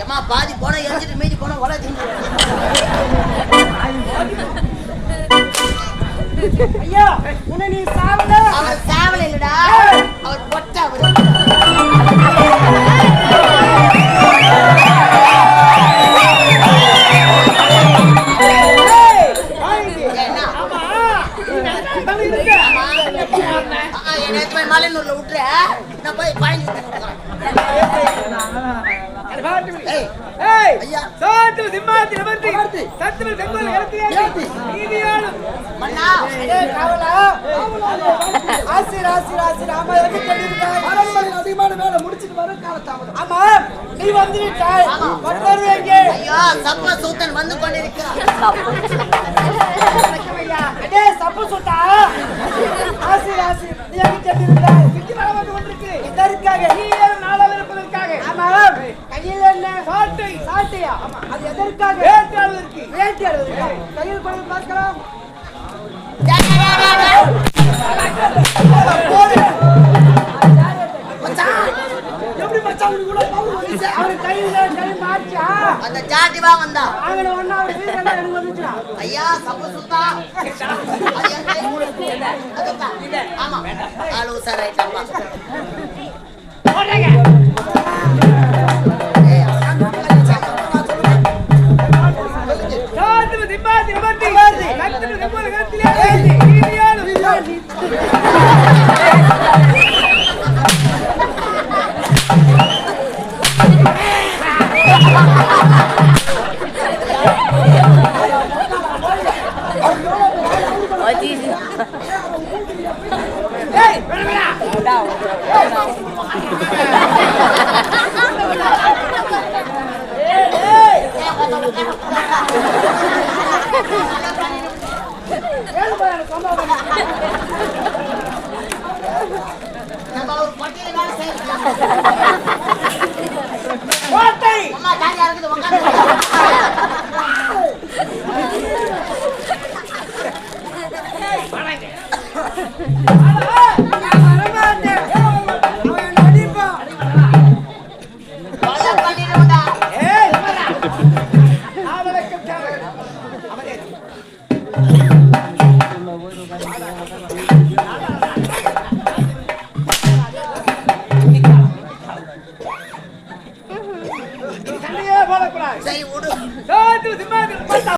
ஏம்மா பாதி போனா எரிஞ்சிட்டு மீதி போனா தின்னு. ஐயா உன்னை நீ சாவல? அவர் சேவல் இல்லடா. அவர் பொட்ட அவர். மலையனூர்ல விட்டுரு நான் போய் பாய்ஞ்சு ஏய், ஏய் ஐயா. சாத்து சிம்மாத்தி அமர்த்தி சத்துவ செங்கோல் கரத்திலே நீதியாளும் மன்னா. ஏய் காவலா. ஆசி ராசி ராசி ராமா எங்க சொல்லிருக்காய் அரண்மனையில் அதிகமான வேலை முடிச்சிட்டு வர காலத்தாமதம் ஆமா நீ வந்து விட்டாய் மற்றொரு எங்கே? ஐயோ சப்ப சூத்தன் வந்து கொண்டிருக்கிறார். அடே சப்பு சுட்டா ஆசி ராசி நீ எங்க சொல்லிருக்காய் கிட்டி வர வந்து கொண்டிருக்கு. இதற்காக நீ ஏன் நாளாக இருப்பதற்காக ஆமா கையில் என்ன ஆமா. அது எதற்காக? வேட்டையாடுவதற்கு. வேட்டையாடுவதற்கு. கையில் கொண்டு பார்க்கலாம். எப்படி மச்சான் கூட அவர் கையில கை மாச்சா அந்த ஜாட்டி வா வந்தா. ஒண்ணா அவர் எனக்கு ஐயா சப்ப சுத்தா. அதுதான். ஆமா. ஏய், சத்துவ அவளுக்கு அவரே சரி விடு.